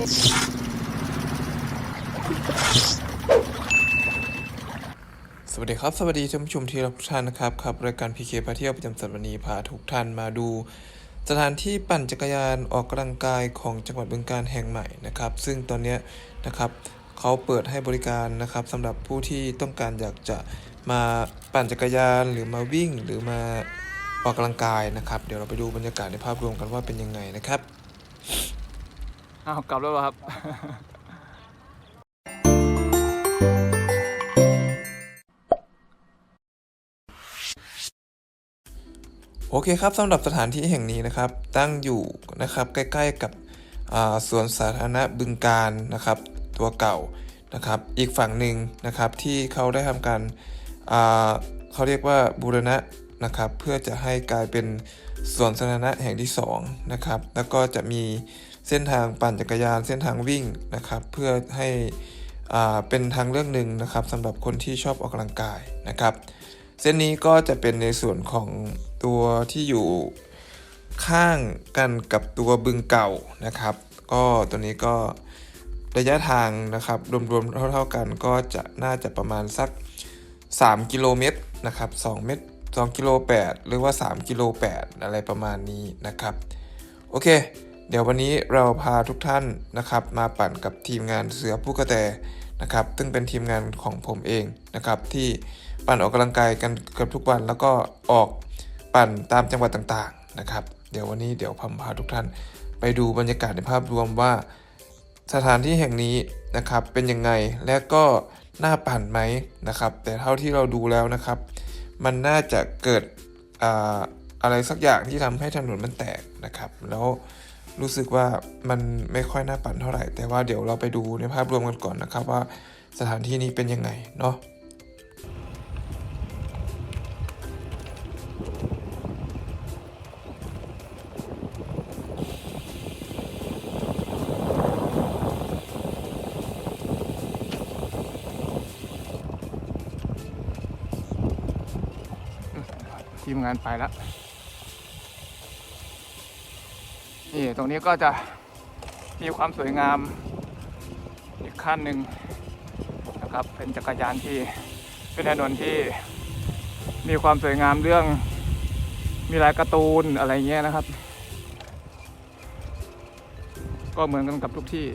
สวัสดีครับ สวัสดีท่านผู้ชมที่รักทุกท่านนะครับครับรายการพีเคพาเที่ยวประจำสัปดาห์นี้พาทุกท่านมาดู สถานที่ปั่นจักรยานออกกำลังกายของจังหวัดบึงกาฬแห่งใหม่นะครับ ซึ่งตอนนี้นะครับเขาเปิดให้บริการนะครับสำหรับผู้ที่ต้องการอยากจะมาปั่นจักรยานหรือมาวิ่งหรือมาออกกำลังกายนะครับ เดี๋ยวเราไปดูบรรยากาศในภาพรวมกันว่าเป็นยังไงนะครับ อ้าวกลับแล้วหรอครับ โอเคครับสำหรับสถานที่แห่งนี้นะครับ ตั้งอยู่นะครับใกล้ๆกับอ่าสวนสาธารณะบึงการนะครับ ตัวเก่านะครับ อีกฝั่งหนึ่งนะครับที่เขาได้ทำการเขาเรียกว่าบูรณะนะครับ เพื่อจะให้กลายเป็นสวนสาธารณะแห่งที่สองนะครับแล้วก็จะมี เส้นทางปั่นจักรยาน เส้นทางวิ่งนะครับ เพื่อให้เป็นทางเลือกหนึ่งนะครับสำหรับคนที่ชอบออกกำลังกายนะครับ เส้นนี้ก็จะเป็นในส่วนของตัวที่อยู่ข้างกันกับตัวบึงเก่านะครับ ก็ตัวนี้ก็ระยะทางนะครับรวมๆเท่าๆกันก็จะน่าจะประมาณสัก 3 กิโลเมตรนะครับ2เมตร2กิโล8หรือว่า 3 กิโล8อะไรประมาณนี้นะครับ โอเค เดี๋ยววันนี้เราพาทุกท่านนะครับมาปั่นกับทีมงานเสือผู้กระแตนะครับ ซึ่งเป็นทีมงานของผมเองนะครับ ที่ปั่นออกกำลังกายกันเกือบทุกวันแล้วก็ออกปั่นตามจังหวัดต่างๆนะครับ เดี๋ยววันนี้เดี๋ยวผมพาทุกท่านไปดูบรรยากาศในภาพรวมว่า สถานที่แห่งนี้นะครับเป็นยังไงและก็น่าปั่นไหมนะครับ แต่เท่าที่เราดูแล้วนะครับ มันน่าจะเกิดออะไรสักอย่างที่ทำให้ถนนมันแตกนะครับ แล้ว รู้สึกว่ามันไม่ค่อยน่าปั่นเท่าไหร่ แต่ว่าเดี๋ยวเราไปดูในภาพรวมกันก่อนนะครับว่าสถานที่นี้เป็นยังไงเนาะทีมงานไปแล้ว นี่ตรงนี้ก็จะมีความสวยงามอีกขั้นหนึ่งนะครับ เป็นจักรยานที่เป็นถนนที่มีความสวยงามเรื่องมีลายการ์ตูนอะไรเงี้ยนะครับ ก็เหมือนกันกับทุกที่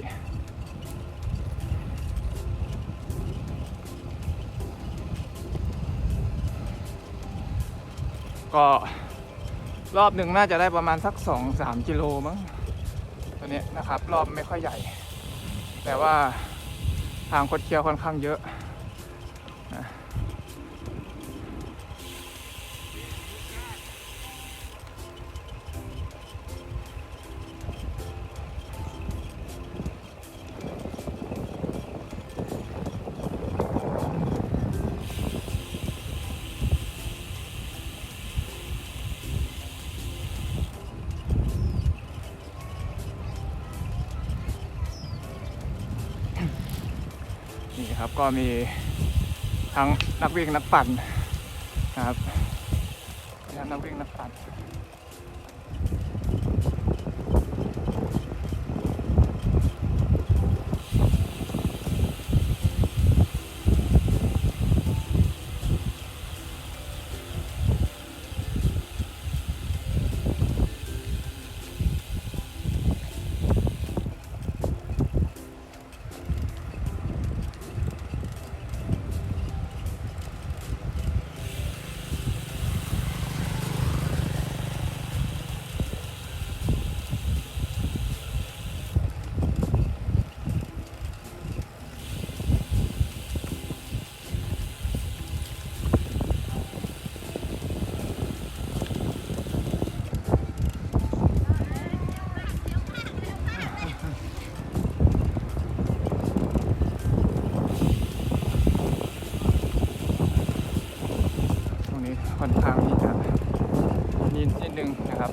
ก็ รอบหนึ่งน่าจะได้ประมาณสักสองสามกิโลมั้งตัวเนี้ยนะครับ รอบไม่ค่อยใหญ่ แต่ว่าทางคดเคี้ยวค่อนข้างเยอะ นี่ครับก็มีทั้งนักวิ่งนักปั่นนะครับนักวิ่งนักปั่น นึงนะครับ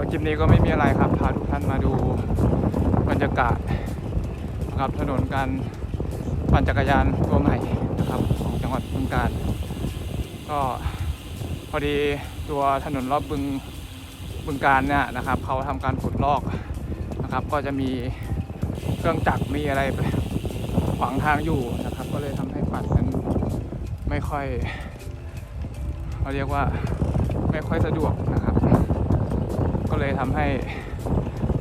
ก็คลิปนี้ก็ไม่มีอะไรครับพาทุกท่านมาดูบรรยากาศนะครับถนนการปั่นจักรยานตัวใหม่นะครับของจังหวัดบึงกาฬก็พอดีตัวถนนรอบบึงบึงการเนี่ยนะครับเขาทำการขุดลอกนะครับ ก็จะมีเครื่องจักรมีอะไรไปขวางทางอยู่นะครับ ก็เลยทำให้ปั่นนั้นไม่ค่อยเขาเรียกว่าไม่ค่อยสะดวกนะครับ ก็เลยทำให้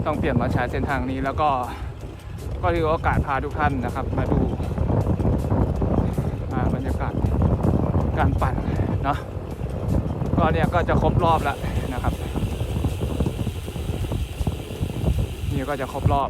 ต้องเปลี่ยนมาใช้เส้นทางนี้แล้วก็ก็ถือโอกาสพาทุกท่านนะครับ มาดูมาบรรยากาศการปั่นเนาะก็เนี่ยก็จะครบรอบแล้วนะครับ นี่ก็จะครบรอบ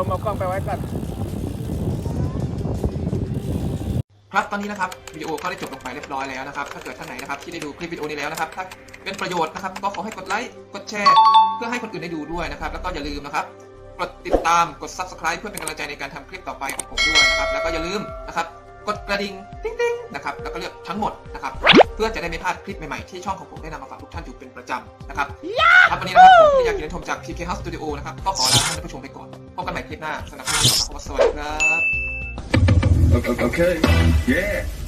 เดี๋ยวมากล้องไปไว้กันครับตอนนี้นะครับวิดีโอก็ได้จบลงไปเรียบร้อยแล้วนะครับ ถ้าเกิดท่านไหนนะครับที่ได้ดูคลิปวิดีโอนี้แล้วนะครับ ถ้าเป็นประโยชน์นะครับ ก็ขอให้กดไลค์กดแชร์ เพื่อให้คนอื่นได้ดูด้วยนะครับ แล้วก็อย่าลืมนะครับกดติดตามกด subscribe เพื่อเป็นกำลังใจในการทำคลิปต่อไปของผมด้วยนะครับ แล้วก็อย่าลืมนะครับ กดกระดิ่งติ๊งติ๊งนะครับแล้วก็เลือกทั้งหมดนะครับ พื่อจะได้ไม่พลาดคลิปใหม่ ๆ ที่ช่องของผมได้นำมาฝากทุกท่านอยู่เป็นประจำนะครับครับวันนี้นะครับผมที่อยากกินชมจาก PK House Studio นะครับก็ขอลาท่านผู้ชมไปก่อนพบกันใหม่คลิปหน้าสำหรับคลิปนี้ขอสวัสดีครับ Okay. okay. Yeah.